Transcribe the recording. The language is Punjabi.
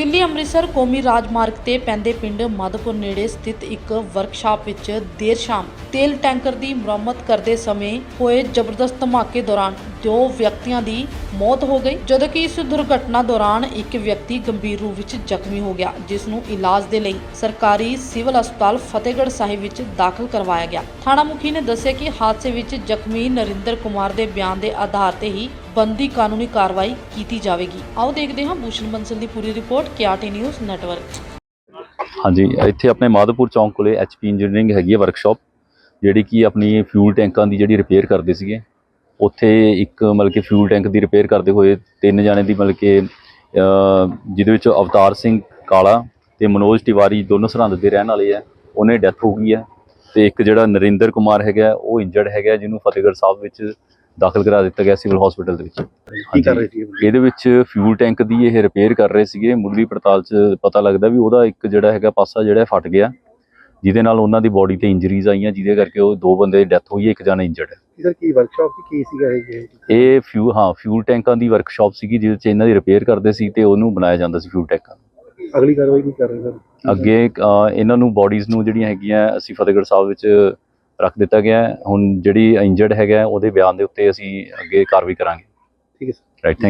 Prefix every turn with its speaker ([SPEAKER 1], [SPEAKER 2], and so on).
[SPEAKER 1] ਦਿੱਲੀ ਅੰਮ੍ਰਿਤਸਰ ਕੌਮੀ ਰਾਜਮਾਰਗ ਤੇ ਪੈਂਦੇ ਪਿੰਡ ਮਾਧੋਪੁਰ ਨੇੜੇ ਸਥਿਤ ਇੱਕ ਵਰਕਸ਼ਾਪ ਵਿੱਚ ਦੇਰ ਸ਼ਾਮ ਤੇਲ ਟੈਂਕਰ ਦੀ ਮੁਰੰਮਤ ਕਰਦੇ ਸਮੇਂ ਹੋਏ ਜ਼ਬਰਦਸਤ ਧਮਾਕੇ ਦੌਰਾਨ ਦੋ ਵਿਅਕਤੀਆਂ ਦੀ ਮੌਤ ਹੋ ਗਈ। ਜਦੋਂ ਕਿ ਇਸ ਦੁਰਘਟਨਾ ਦੌਰਾਨ ਇੱਕ ਵਿਅਕਤੀ ਗੰਭੀਰ ਰੂਪ ਵਿੱਚ ਜ਼ਖਮੀ ਹੋ ਗਿਆ, ਜਿਸ ਨੂੰ ਇਲਾਜ ਦੇ ਲਈ ਸਰਕਾਰੀ ਸਿਵਲ ਹਸਪਤਾਲ ਫਤਿਹਗੜ੍ਹ ਸਾਹਿਬ ਵਿੱਚ ਦਾਖਲ ਕਰਵਾਇਆ ਗਿਆ। ਥਾਣਾ ਮੁਖੀ ਨੇ ਦੱਸਿਆ ਕਿ ਹਾਦਸੇ ਵਿੱਚ ਜ਼ਖਮੀ ਨਰਿੰਦਰ ਕੁਮਾਰ ਦੇ ਬਿਆਨ ਦੇ ਆਧਾਰ ਤੇ ਹੀ ਬੰਦੀ ਕਾਨੂੰਨੀ ਕਾਰਵਾਈ ਕੀਤੀ ਜਾਵੇਗੀ। ਆਓ ਦੇਖਦੇ ਹਾਂ ਭੂਸ਼ਣ ਬੰਸਲ ਦੀ ਪੂਰੀ ਰਿਪੋਰਟ, ਕਿਆਟੀ ਨਿਊਜ਼ ਨੈਟਵਰਕ।
[SPEAKER 2] ਹਾਂਜੀ, ਇੱਥੇ ਆਪਣੇ ਮਾਧੋਪੁਰ ਚੌਂਕ ਕੋਲੇ ਐਚਪੀ ਇੰਜੀਨੀਅਰਿੰਗ ਹੈਗੀ ਹੈ ਵਰਕਸ਼ਾਪ, ਜਿਹੜੀ ਕਿ ਆਪਣੀ ਫਿਊਲ ਟੈਂਕਾਂ ਦੀ ਜਿਹੜੀ ਰਿਪੇਅਰ ਕਰਦੇ ਸੀਗੇ। ਉੱਥੇ ਇੱਕ ਮਤਲਬ ਕਿ ਫਿਊਲ ਟੈਂਕ ਦੀ ਰਿਪੇਅਰ ਕਰਦੇ ਹੋਏ ਤਿੰਨ ਜਾਣੇ ਦੀ ਮਤਲਬ ਕਿ ਜਿਹਦੇ ਵਿੱਚ ਅਵਤਾਰ ਸਿੰਘ ਕਾਲਾ ਤੇ ਮਨੋਜ ਤਿਵਾਰੀ ਦੋਨੋਂ ਸਰਹੰਦ ਦੇ ਰਹਿਣ ਵਾਲੇ ਆ। ਉਹਨੇ ਡੈਥ ਹੋ ਗਈ ਹੈ ਤੇ ਇੱਕ ਜਿਹੜਾ ਨਰਿੰਦਰ ਕੁਮਾਰ ਹੈਗਾ, ਉਹ ਇੰਜਰਡ ਹੈਗਾ, ਜਿਹਨੂੰ ਫਤਿਹਗੜ੍ਹ ਸਾਹਿਬ ਵਿੱਚ ਦਾਖਲ ਕਰਾ ਦਿੱਤਾ ਗਿਆ ਸਿਵਲ ਹਸਪੀਟਲ ਦੇ ਵਿੱਚ।
[SPEAKER 3] ਕੀ ਕਰ ਰਹੇ ਸੀ ਇਹ?
[SPEAKER 2] ਇਹਦੇ ਵਿੱਚ ਫਿਊਲ ਟੈਂਕ ਦੀ ਇਹ ਰਿਪੇਅਰ ਕਰ ਰਹੇ ਸੀਗੇ। ਮੁੱਢਲੀ ਪੜਤਾਲ 'ਚ ਪਤਾ ਲੱਗਦਾ ਵੀ ਉਹਦਾ ਇੱਕ ਜਿਹੜਾ ਹੈਗਾ ਪਾਸਾ ਜਿਹੜਾ ਫਟ ਗਿਆ ਜਿਹਦੇ ਨਾਲ ਉਹਨਾਂ ਦੀ ਬਾਡੀ ਤੇ ਇੰਜਰੀਜ਼ ਆਈਆਂ ਜਿਹਦੇ ਕਰਕੇ ਉਹ ਦੋ ਬੰਦੇ ਦੀ ਡੈਥ ਹੋਈ ਹੈ ਇੱਕ ਜਣਾ ਇੰਜਰਡ ਹੈ।
[SPEAKER 3] ਸਰ ਕੀ ਵਰਕਸ਼ਾਪ ਕੀ ਸੀਗਾ ਇਹ?
[SPEAKER 2] ਇਹ ਫਿਊ ਹਾਂ ਫਿਊਲ ਟੈਂਕਾਂ ਦੀ ਵਰਕਸ਼ਾਪ ਸੀਗੀ ਜਿਹਦੇ 'ਚ ਇਹਨਾਂ ਦੀ ਰਿਪੇਅਰ ਕਰਦੇ ਸੀ ਤੇ ਉਹਨੂੰ ਬਣਾਇਆ ਜਾਂਦਾ ਸੀ ਫਿਊਲ ਟੈਂਕਾਂ
[SPEAKER 3] ਅਗਲੀ ਕਾਰਵਾਈ ਕੀ ਕਰ ਰਹੇ ਸਰ?
[SPEAKER 2] ਅੱਗੇ ਇਹਨਾਂ ਨੂੰ ਬਾਡੀਜ਼ ਨੂੰ ਜਿਹੜੀਆਂ ਹੈਗੀਆਂ ਅਸੀਂ ਫਤਿਹਗੜ੍ਹ ਸਾਹਿਬ ਵਿੱਚ ਰੱਖ ਦਿੱਤਾ ਗਿਆ ਹੈ। ਹੁਣ ਜਿਹੜੀ ਇੰਜਰਡ ਹੈਗਾ ਉਹਦੇ ਬਿਆਨ ਦੇ ਉੱਤੇ ਅਸੀਂ ਅੱਗੇ ਕਾਰਵਾਈ ਕਰਾਂਗੇ।
[SPEAKER 3] ਠੀਕ ਹੈ ਸਰ।
[SPEAKER 2] Right thank